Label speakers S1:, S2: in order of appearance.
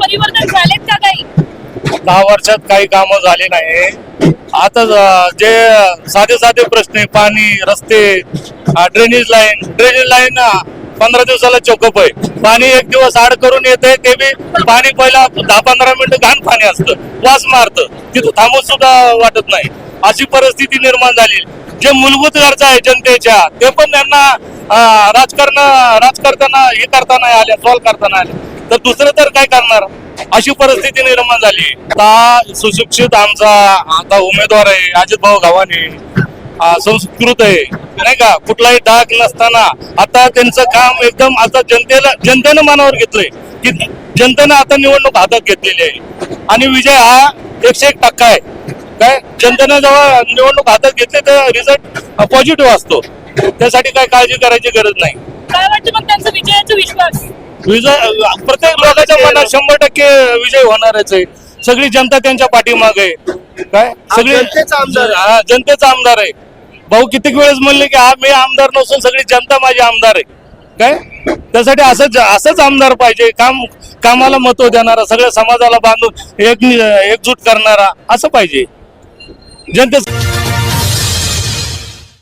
S1: दहा वर्षात परिवर्तन झालेत का काही?
S2: दहा वर्षात काही काम झाले नाही. आता जे साधे साधे प्रश्न आहे पाणी रस्ते ड्रेनेज लाईन ड्रेनेज लाईन पंधरा दिवसाला चोकअप आहे. पाणी एक दिवस आड करून येते ते बी पाणी पहिला दहा पंधरा मिनिटं घाण पाणी असतं वास मारतं. तिथं थांबून सुद्धा वाटत नाही. अशी परिस्थिती निर्माण झाली. जे मूलभूत गरजा आहे जनतेच्या ते पण त्यांना राजकारण राजकारताना हे करताना आले सॉल्व्ह करताना आले तर दुसरं तर काय करणार? अशी परिस्थिती निर्माण झाली. आता सुशिक्षित आमचा आता उमेदवार आहे अजित भाऊ गव्हाणे संस्कृत आहे नाही का? कुठलाही डाग नसताना आता त्यांचं काम एकदम आता जनतेला जनतेनं मनावर घेतलंय की जनतेनं आता निवडणूक हातात घेतलेली आहे. आणि विजय हा एकशे एक टक्का आहे. काय? जनतेनं जेव्हा निवडणूक हातात घेतली तर रिझल्ट पॉझिटिव्ह असतो. त्यासाठी काय काळजी करायची गरज नाही.
S1: काय वाटतं मग त्यांचा विजयाचा विश्वास?
S2: विजय प्रत्येक लोकांच्या मनात शंभर टक्के विजय होणारच आहे. सगळी जनता त्यांच्या पाठीमागे आहे. काय? सगळी
S3: जनतेचा आमदार आहे.
S2: हा, जनतेचा आमदार आहे. भाऊ कित्येक वेळेस म्हणले की हा मी आमदार नसून सगळी जनता माझी आमदार आहे. काय? त्यासाठी असंच असंच आमदार पाहिजे. काम कामाला महत्त्व देणारा सगळ्या समाजाला बांधून एक एकजूट करणारा असं पाहिजे. जनते